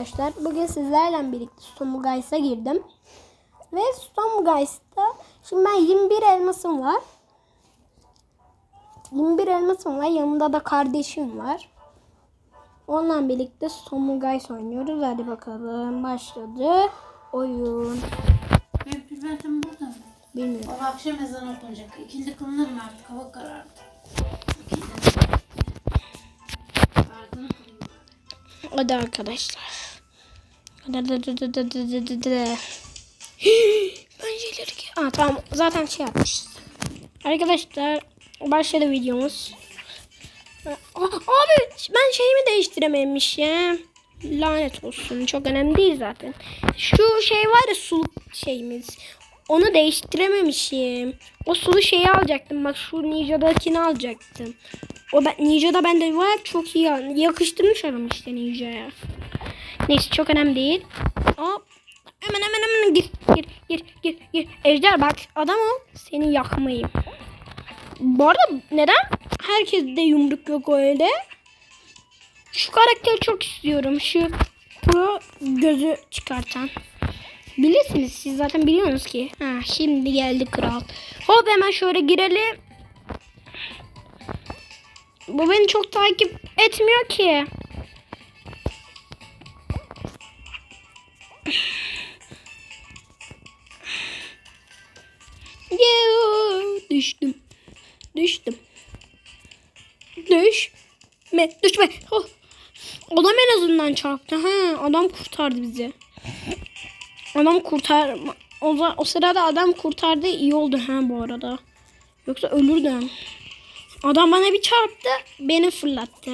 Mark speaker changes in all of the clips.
Speaker 1: Arkadaşlar bugün sizlerle birlikte Stomugays'a girdim. Ve Stomugays'ta şimdi ben 21 elmasım var. 21 elmasım var. Yanımda da kardeşim var. Onunla birlikte Stomugays oynuyoruz. Hadi bakalım. Başladı. Oyun.
Speaker 2: Benim pigmentim burada mı?
Speaker 1: Bilmiyorum.
Speaker 2: Baba akşam ezanı okunacak. İkindi kılınır mı artık? Hava karardı. İkindi.
Speaker 1: Hadi arkadaşlar. Ben şeyleri ki... Aa, tamam zaten şey yapmışız. Arkadaşlar başladı videomuz. Abi ben şeyimi değiştirememişim. Lanet olsun. Çok önemli değil zaten. Şu şey var ya sulu şeyimiz. Onu değiştirememişim. O sulu şeyi alacaktım. Bak şu Ninja'dakini alacaktım. O ben, Ninja'da bende var. Çok iyi. Yakıştırmış adam işte Ninja'ya. Neyse çok önemli değil. Hop. Hemen hemen hemen gir gir gir gir gir. Ejder bak adam ol. Seni yakmayayım. Bu arada neden herkeste yumruk yok öyle? Şu karakteri çok istiyorum. Şu pro gözü çıkartan. Bilirsiniz siz zaten biliyorsunuz ki. Ha şimdi geldi kral. Hop hemen şöyle girelim. Bu beni çok takip etmiyor ki. Düştüm. Düştüm. Düşme. Düşme. Oh. Adam en azından çarptı. Ha, adam kurtardı bizi. Adam kurtar. O, o sırada adam kurtardı. iyi oldu ha bu arada. Yoksa ölürdüm. Adam bana bir çarptı. Beni fırlattı.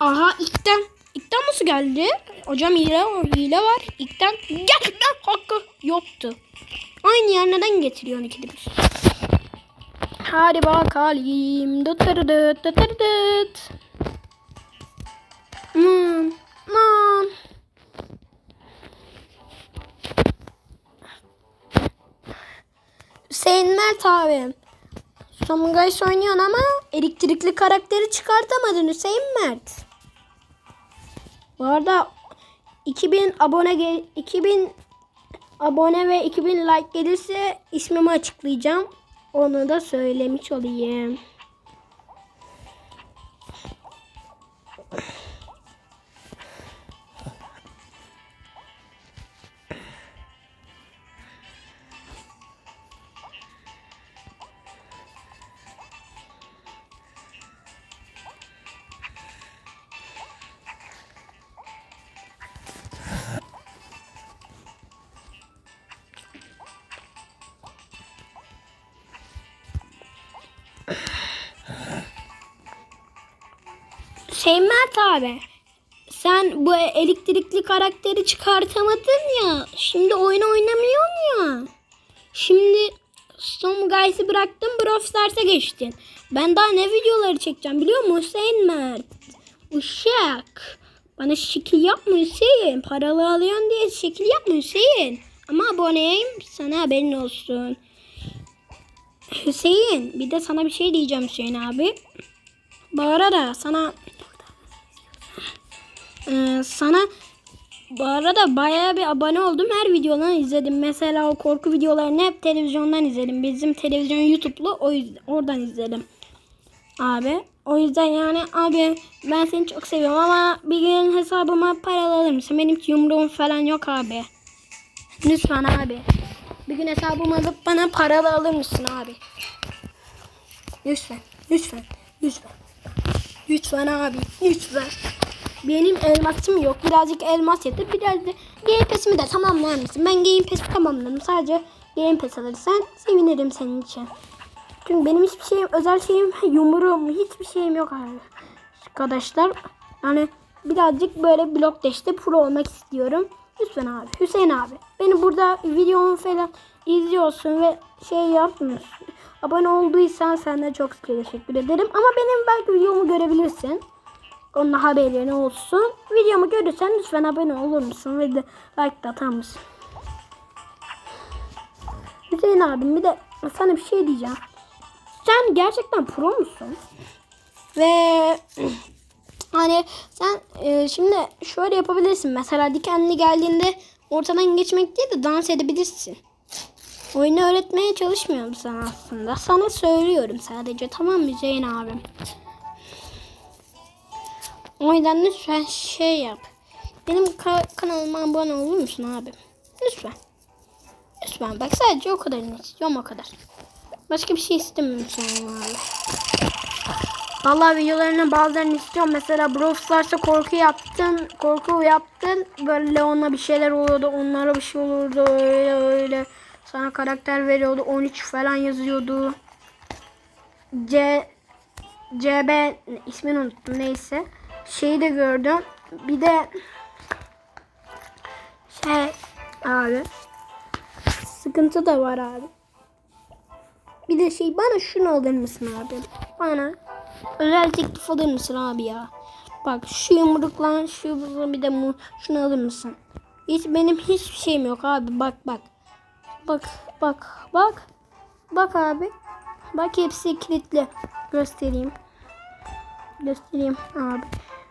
Speaker 1: Aha ilkten. İlkten nasıl geldi? Hocam hile, hile var. İlkten gerçekten hakkı yoktu. Aynı yer neden getiriyorsun ikide bir? Hadi bakalım. Dıt dıt dıt dıt dıt dıt. Hmm. Hüseyin Mert abi. Us oynuyorsun ama elektrikli karakteri çıkartamadın Hüseyin Mert. Bu arada 2000 abone gel 2000 abone ve 2000 like gelirse ismimi açıklayacağım. Onu da söylemiş olayım. Hüseyin Mert abi. Sen bu elektrikli karakteri çıkartamadın ya. Şimdi oyun oynamıyorsun ya. Şimdi Storm Guys'ı bıraktın Brawl geçtin. Ben daha ne videoları çekeceğim biliyor musun Hüseyin Mert? Uşak. Bana şekil yapma Hüseyin. Paralı alıyorsun diye şekil yapma Hüseyin. Ama aboneyim sana haberin olsun. Hüseyin bir de sana bir şey diyeceğim Hüseyin abi. Arada sana ee, sana bu arada bayağı bir abone oldum. Her videolarını izledim. Mesela o korku videolarını hep televizyondan izledim. Bizim televizyon YouTube'lu o yüzden oradan izledim. Abi o yüzden yani abi ben seni çok seviyorum ama bir gün hesabıma paralı alır mısın? Benim yumruğum falan yok abi. Lütfen abi. Bir gün hesabımı alıp bana paralı alır mısın abi? Lütfen. Lütfen. Lütfen. Lütfen abi. Lütfen. Benim elmasım yok. Birazcık elmas yeter. Biraz da Game Pass'imi de tamamlar mısın? Ben Game Pass'i tamamladım. Sadece Game Pass alırsan sevinirim senin için. Çünkü benim hiçbir şeyim, özel şeyim, yumruğum, hiçbir şeyim yok. Arkadaşlar yani birazcık böyle blok deşte pro olmak istiyorum. Lütfen abi. Hüseyin abi. Beni burada videomu falan izliyorsun ve şey yapmıyorsun. Abone olduysan sana çok teşekkür ederim. Ama benim belki videomu görebilirsin. Onun haberlerin olsun. Videomu görürsen lütfen abone olur musun? Ve de like de atar mısın? Hüseyin abim bir de sana bir şey diyeceğim. Sen gerçekten pro musun? Ve Hani sen e, şimdi şöyle yapabilirsin. Mesela dikenli geldiğinde ortadan geçmek değil de dans edebilirsin. Oyunu öğretmeye çalışmıyorum sana aslında. Sana söylüyorum sadece. Tamam mı Zeyn abim? O yüzden lütfen şey yap. Benim ka- kanalıma abone olur musun abim? Lütfen. Lütfen bak sadece o kadarını istiyorum o kadar. Başka bir şey istemiyorum senin abi. Vallahi videolarının bazılarını istiyorum. Mesela Brawl Stars'ta korku yaptın. Korku yaptın. Böyle Leon'la bir şeyler oluyordu. Onlara bir şey olurdu. Öyle öyle. Sana karakter veriyordu. 13 falan yazıyordu. C CB ismini unuttum neyse. Şeyi de gördüm. Bir de şey abi sıkıntı da var abi. Bir de şey bana şunu alır mısın abi? Bana özel teklif alır mısın abi ya? Bak şu yumrukla şu yumrukla bir de mu, şunu alır mısın? Hiç benim hiçbir şeyim yok abi. Bak bak. Bak bak bak. Bak abi. Bak hepsi kilitli. Göstereyim. Göstereyim abi.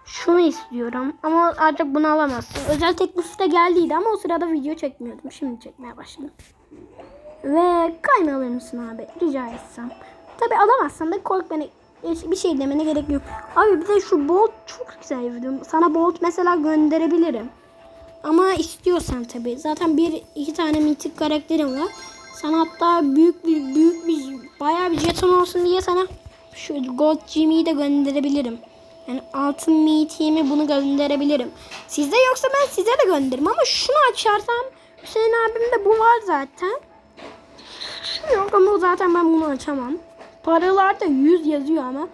Speaker 1: Şunu istiyorum ama artık bunu alamazsın. Özel teklif de geldiydi ama o sırada video çekmiyordum. Şimdi çekmeye başladım. Ve kayma alır mısın abi? Rica etsem. Tabi alamazsan da kork beni bir şey demene gerek yok. Abi bir de şu Bolt çok güzel video. Sana Bolt mesela gönderebilirim. Ama istiyorsan tabi. Zaten bir iki tane mitik karakterim var. Sana hatta büyük bir büyük bir bayağı bir jeton olsun diye sana şu Gold Jimmy'yi de gönderebilirim. Yani altın mitiğimi bunu gönderebilirim. Sizde yoksa ben size de gönderirim ama şunu açarsam Hüseyin abimde bu var zaten. Yok ama zaten ben bunu açamam. Paralarda 100 yazıyor ama.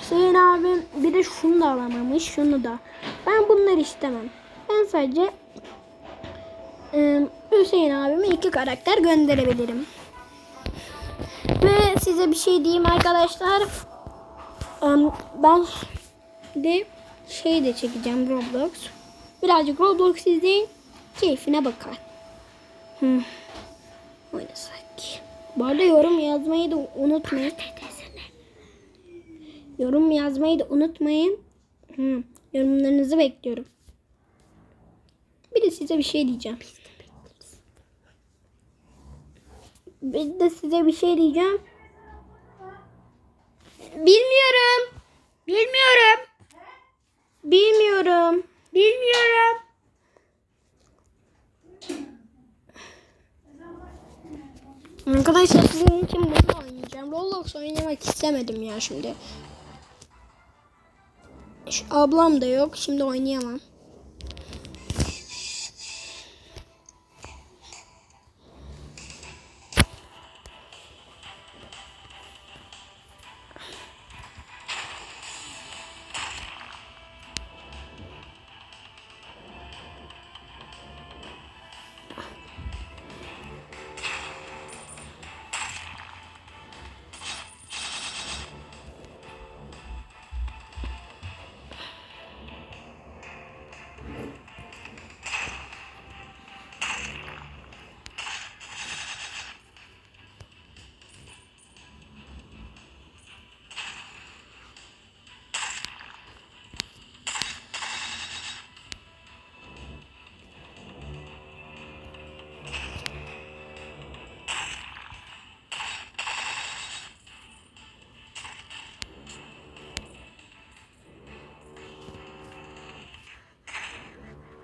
Speaker 1: Hüseyin abim bir de şunu da alamamış. Şunu da. Ben bunları istemem. Ben sadece Hüseyin abime iki karakter gönderebilirim. Ve size bir şey diyeyim arkadaşlar. Ben de şey de çekeceğim Roblox. Birazcık Roblox izleyin. Keyfine bakar. Hmm. Oynasak. Bu arada yorum yazmayı da unutmayın. Yorum yazmayı da unutmayın. Hı, yorumlarınızı bekliyorum. Bir de size bir şey diyeceğim. Bir de size bir şey diyeceğim. Bilmiyorum. Bilmiyorum. Bilmiyorum. Bilmiyorum. Arkadaşlar sizin için bunu oynayacağım. Roblox oynamak istemedim ya şimdi. Şu ablam da yok. Şimdi oynayamam.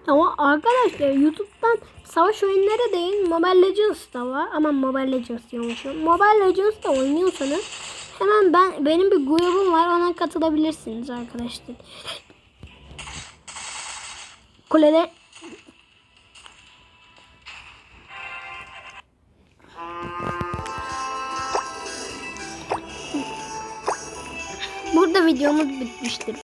Speaker 1: Ama arkadaşlar YouTube'dan savaş oyunları değil Mobile Legends da var. Ama Mobile Legends diyormuşum. Mobile Legends da oynuyorsanız hemen ben benim bir grubum var ona katılabilirsiniz arkadaşlar. Kulede Burada videomuz bitmiştir.